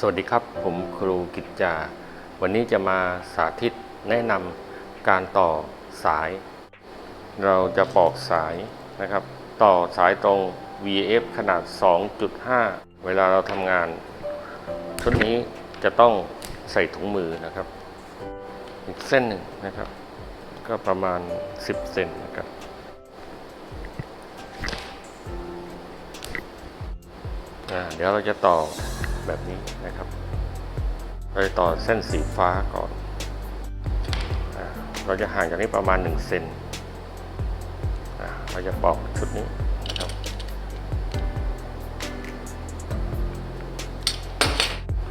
สวัสดีครับ ผมครูกิจจา วันนี้จะมาสาธิตแนะนำการต่อสาย เราจะปอกสายนะครับ ต่อสายตรง VF ขนาด 2.5 เวลาเราทำงาน ชุดนี้จะต้องใส่ถุงมือนะครับ อีกเส้นหนึ่งนะครับ ก็ประมาณ 10 เซนนะครับเดี๋ยวเราจะต่อ แบบนี้นะครับไปต่อเส้นสีฟ้าก่อน เราจะห่างจากนี้ประมาณ 1 เซนอ่าเราจะปอกชุดนี้นะครับ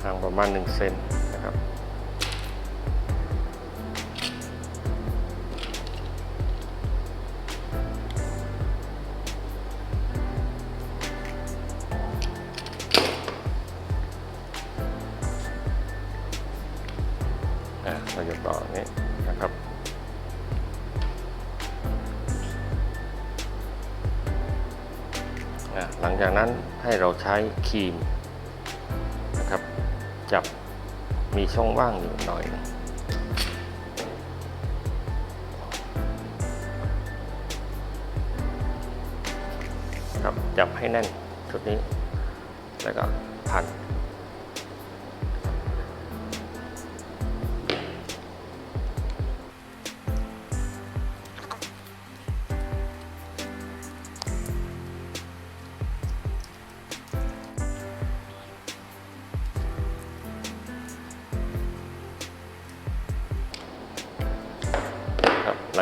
ห่างประมาณ 1 เซนนะครับ เราจะต่อนี้นะครับ หลังจากนั้นให้เราใช้ครีมนะครับ จับมีช่องว่างอยู่หน่อยนึงครับจับให้แน่นชุดนี้ แล้วก็พัน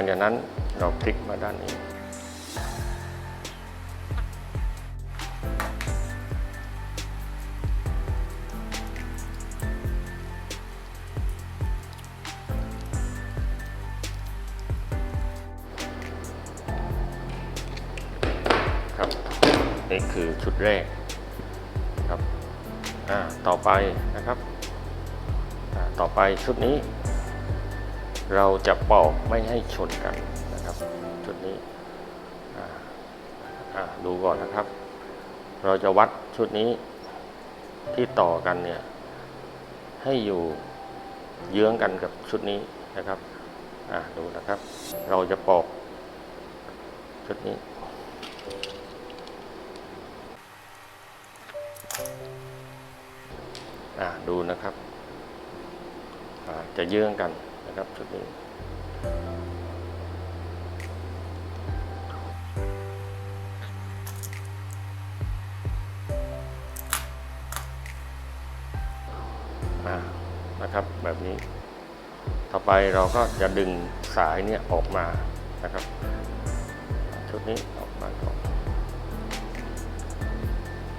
จากนั้นเราพลิกมาด้านนี้ ครับ นี่คือชุดแรกครับอ่าต่อไปนะครับต่อไปชุดนี้ เราจะปอกไม่ให้ชนกันนะครับชุดนี้ดูก่อนนะครับ เราจะวัดชุดนี้ที่ต่อกันเนี่ยให้อยู่เยื้องกันกับชุดนี้นะครับดูนะครับ เราจะปอกชุดนี้ดูนะครับจะเยื้องกัน นะครับชุดนี้อ่านะครับแบบนี้ ต่อไปเราก็จะดึงสายเนี่ยออกมานะครับ ชุดนี้ออกมาก่อน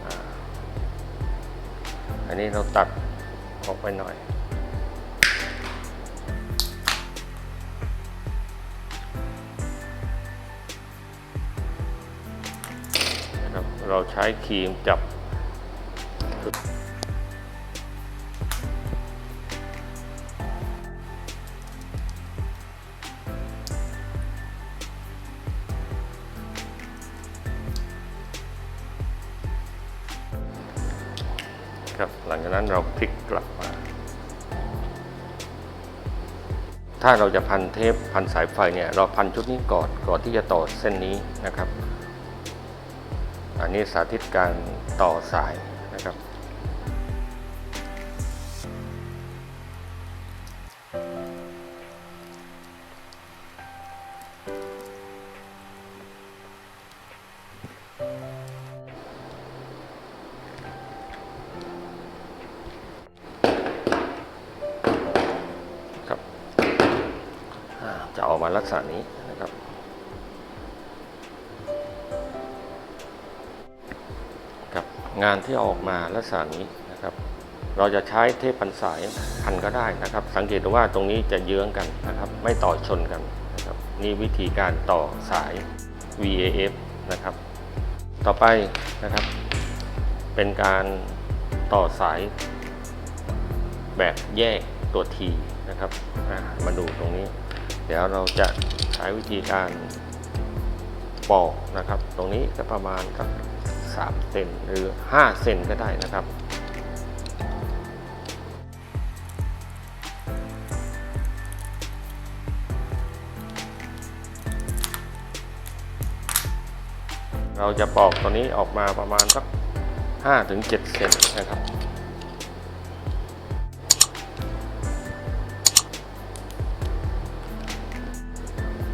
อ่าอันนี้เราตัดออกไปหน่อย เราใช้ครีมจับครับหลังจากนั้นเราพลิกกลับมา ถ้าเราจะพันเทปพันสายไฟเนี่ย เราพันชุดนี้ก่อนก่อนที่จะต่อเส้นนี้นะครับ อันนี้สาธิตการต่อสายนะครับครับอ่าจะออกมาลักษณะนี้นะครับ งานที่ออกมาลักษณะนี้นะครับ เราจะใช้เทปพันสายพันก็ได้นะครับ สังเกตว่าตรงนี้จะเยื้องกันนะครับ ไม่ต่อชนกันนะครับนี่วิธีการต่อสาย VAF นะครับ ต่อไปนะครับ เป็นการต่อสายแบบแยกตัว T นะครับมาดูตรงนี้ เดี๋ยวเราจะใช้วิธีการปอกนะครับ ตรงนี้ก็ประมาณสัก 3 เซนหรือ 5 เซนก็ได้นะครับเราจะปอกตัวนี้ออกมาประมาณสัก5ถึง7เซนนะครับ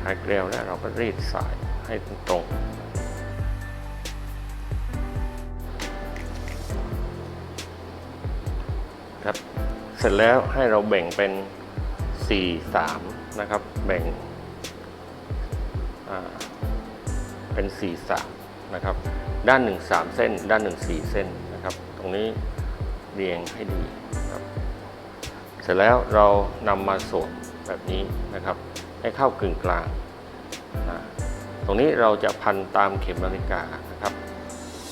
หายเกลียวแล้วเราก็รีดสายให้ตรง ครับ เสร็จแล้วให้เราแบ่งเป็น 4 3 นะครับ แบ่งเป็น 4 3 นะครับ ด้านหนึ่ง3เส้น ด้านหนึ่ง4เส้นนะครับ ตรงนี้เรียงให้ดีครับ เสร็จแล้วเรานำมาสวมแบบนี้นะครับ ให้เข้ากึ่งกลางนะตรงนี้เราจะพันตามเข็มนาฬิกานะครับ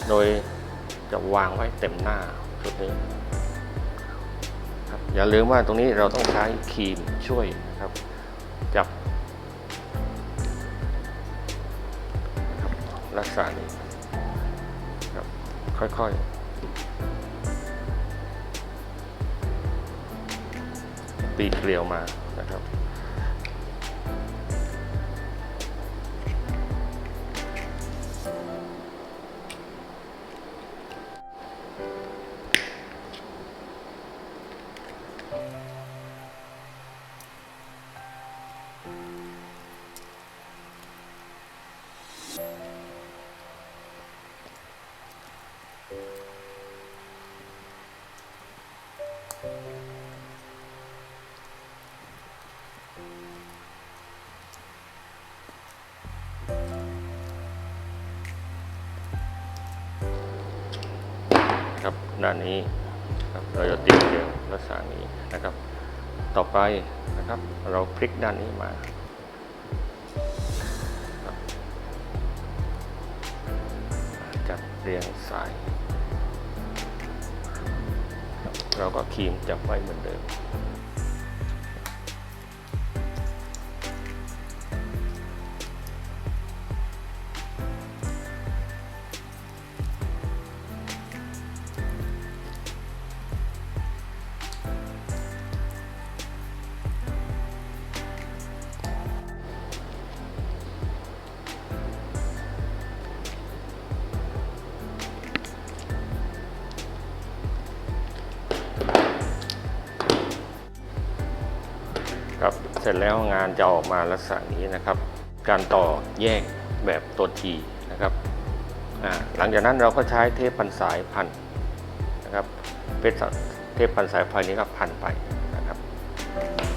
โดยจะวางไว้เต็มหน้าชุดนี้ อย่าลืมว่าตรงนี้เราต้องใช้ครีมช่วยนะครับ จับ รักษณะนี้ครับค่อยๆ ตีเกลียวมา ครับด้านนี้ครับเราจะติดเกลียวลักษณะนี้นะครับ ต่อไปนะครับเราพลิกด้านนี้มา เรียงสาย เราก็คีมจับไว้เหมือนเดิม ร็จแล้วงานจะออกมาลักษณะนี้นะครับ การต่อแยกแบบตัวทีนะครับหลังจากนั้นเราก็ใช้เทปพันสายพันนะครับเป็นเทปพันสายไฟนี้ก็พันไปนะครับ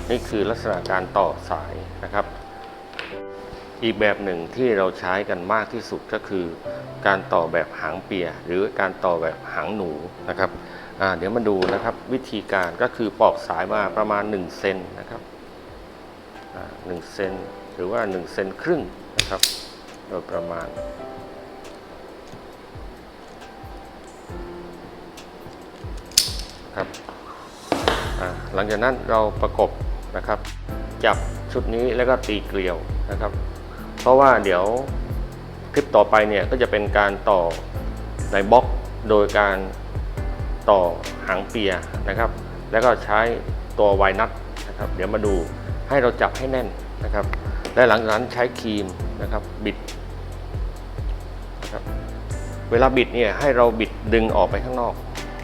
นี่คือลักษณะการต่อสายนะครับ อีกแบบหนึ่งที่เราใช้กันมากที่สุดก็คือ การต่อแบบหางเปีย หรือการต่อแบบหางหนูนะครับเดี๋ยวมาดูนะครับวิธีการก็คือปอกสายมาประมาณ1เซนนะครับ อ่าหนึ่งเซนหรือว่า1เซนครึ่งนะครับโดยประมาณ ครับหลังจากนั้นเราประกบนะครับ จับชุดนี้แล้วก็ตีเกลียวนะครับ เพราะว่าเดี๋ยวคลิปต่อไปเนี่ยก็จะเป็นการต่อในบล็อกโดยการต่อหางเปียนะครับ แล้วก็ใช้ตัวไวนัทนะครับ เดี๋ยวมาดู ให้เราจับให้แน่นนะครับ และหลังจากนั้นใช้ครีมนะครับบิดนะครับเวลาบิดเนี่ยให้เราบิดดึงออกไปข้างนอก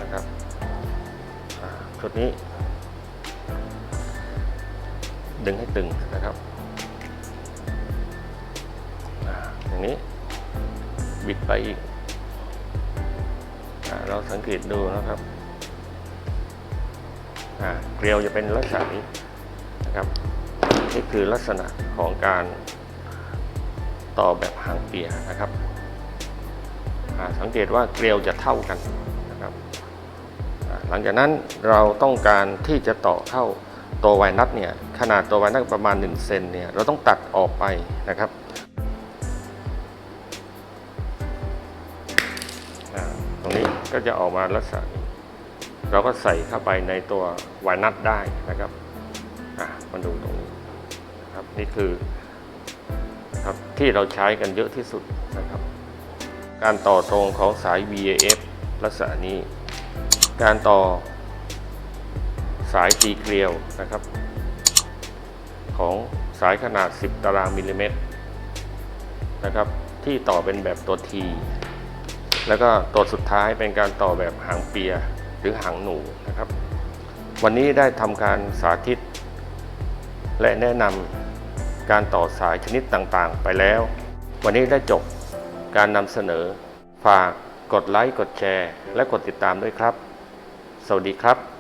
นะครับชุดนี้ ดึงให้ตึงนะครับอย่างนี้บิดไปอีกอเราสังเกตดูนะครับเกลียวจะเป็นลักษณะนี้นะครับ นี่คือลักษณะของการต่อแบบหางเปียนะครับอ่าสังเกตว่าเกลียวจะเท่ากันนะครับ หลังจากนั้นเราต้องการที่จะต่อเข้าตัวไวนัทเนี่ยขนาดตัวไวนัทประมาณ1เซนเนี่ยเราต้องตัดออกไปนะครับตรงนี้ก็จะออกมาลักษณะเราก็ใส่เข้าไปในตัวไวนัทได้นะครับมาดูตรงนี้ นี่คือครับที่เราใช้กันเยอะที่สุดนะครับ การต่อตรงของสาย VAF ลักษณะนี้ การต่อสายตีเกลียวนะครับ ของสายขนาด 10 ตารางมิลลิเมตรนะครับที่ต่อเป็นแบบตัว T แล้วก็ตัวสุดท้ายเป็นการต่อแบบหางเปียหรือหางหนูนะครับ วันนี้ได้ทำการสาธิต และแนะนำ การต่อสายชนิดต่างๆ ไปแล้ว วันนี้ได้จบการนำเสนอ ฝากกดไลค์ กดแชร์ และกดติดตามด้วยครับ สวัสดีครับ